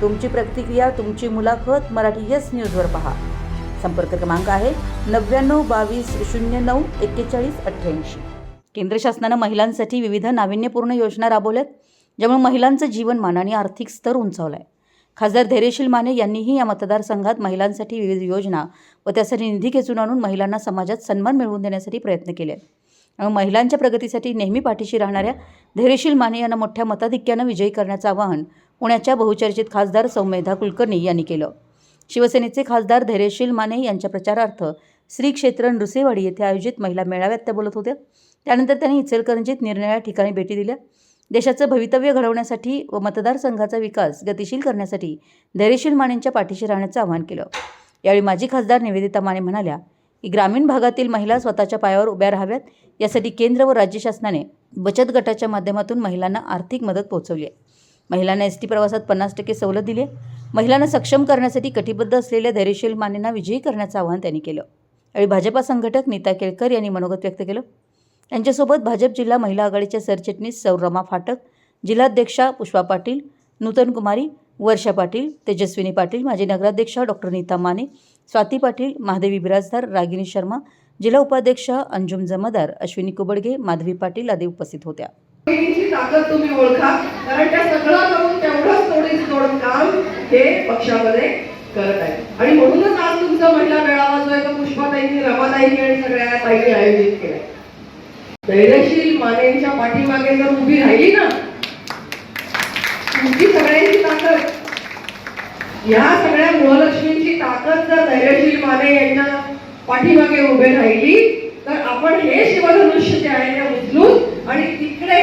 तुमची प्रतिक्रिया तुमची मुलाखत मराठी येस न्यूजवर पहा. संपर्क क्रमांक आहे नव्याण्णव बावीस शून्य नऊ एक्केचाळीस अठ्ठ्याऐंशी. केंद्र शासनानं महिलांसाठी विविध नाविन्यपूर्ण योजना राबवल्यात ज्यामुळे महिलांचं जीवनमान आणि आर्थिक स्तर उंचावला आहे खासदार धैर्यशील माने यांनीही या मतदारसंघात महिलांसाठी विविध योजना व त्यासाठी निधी खेचून आणून महिलांना समाजात सन्मान मिळवून देण्यासाठी प्रयत्न केले आहेत महिलांच्या प्रगतीसाठी नेहमी पाठीशी राहणाऱ्या धैर्यशील माने यांना मोठ्या मताधिक्यानं विजयी करण्याचं आवाहन पुण्याच्या बहुचर्चित खासदार सौमेधा कुलकर्णी यांनी केलं. शिवसेनेचे खासदार धैर्यशील माने यांच्या प्रचारार्थ श्री क्षेत्र नृसेवाडी येथे आयोजित महिला मेळाव्यात त्या बोलत होत्या त्यानंतर त्यांनी इचलकरंजीत निरनिराळ्या ठिकाणी भेटी दिल्या. देशाचं भवितव्य घडवण्यासाठी व मतदारसंघाचा विकास गतिशील करण्यासाठी धैर्यशील मानेंच्या पाठीशी राहण्याचं आवाहन केलं. यावेळी माजी खासदार निवेदिता माने म्हणाल्या की ग्रामीण भागातील महिला स्वतःच्या पायावर उभ्या राहाव्यात. यासाठी केंद्र व राज्य शासनाने बचत गटाच्या माध्यमातून महिलांना आर्थिक मदत पोहोचवली आहे. महिलांना एस टी प्रवासात पन्नास टक्के सवलत दिली आहे. महिलांना सक्षम करण्यासाठी कटिबद्ध असलेल्या धैर्यशील मानेंना विजयी करण्याचं आवाहन त्यांनी केलं. यावेळी भाजपा संघटक नीता केळकर यांनी मनोगत व्यक्त केलं. त्यांच्यासोबत भाजप जिल्हा महिला आघाडीच्या सरचिटणीस सौरमा फाटक जिल्हाध्यक्षा पुष्पा पाटील नूतन कुमारी वर्षा पाटील तेजस्विनी पाटील माजी नगराध्यक्षा डॉक्टर नीता माने स्वाती पाटील महादेवी बिराजदार रागिनी शर्मा जिल्हा उपाध्यक्ष अंजुम जमादार अश्विनी कुबडगे माधवी पाटील आदी उपस्थित होत्या. बहिणीची ताकद तुम्ही ओळखा कारण त्या सगळं करून तेवढंच थोडीच थोडं काम हे पक्षामध्ये करत आहे. आणि म्हणूनच आज तुमचा महिला मेळावा जो आहे तो पुष्पाताईंनी रमाताईंनी आणि सगळ्या ताईंनी आयोजित केला धैर्यशील मानेंच्या पाठीमागे जर उभी राहिली ना तुमची सगळ्यांची ताकद. या सगळ्या गृहलक्ष्मींची ताकद जर धैर्यशील माने यांच्या पाठीमागे उभे राहिली तर आपण हे शिवधनुष्य जे आहे ते उचलून आणि तिकडे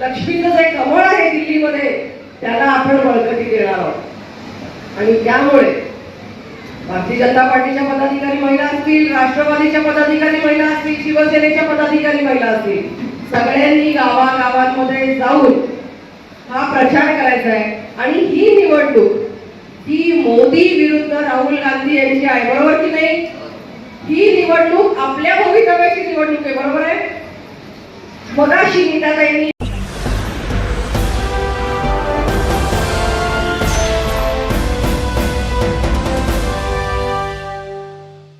लक्ष्मीचं जे कमळ आहे दिल्लीमध्ये त्याला आपण बळकटी देणार आहोत. आणि त्यामुळे भारतीय जनता पार्टीच्या पदाधिकारी महिला असतील राष्ट्रवादीच्या पदाधिकारी महिला असतील शिवसेनेच्या पदाधिकारी महिला असतील सगळ्यांनी गावागावांमध्ये जाऊन हा प्रचार करायचा आहे. आणि ही निवडणूक ही मोदी विरुद्ध राहुल गांधी यांची आहे बरोबर की नाही. ही निवडणूक आपल्या भवितव्याची निवडणूक आहे बरोबर आहे मगाशी नीताताईंनी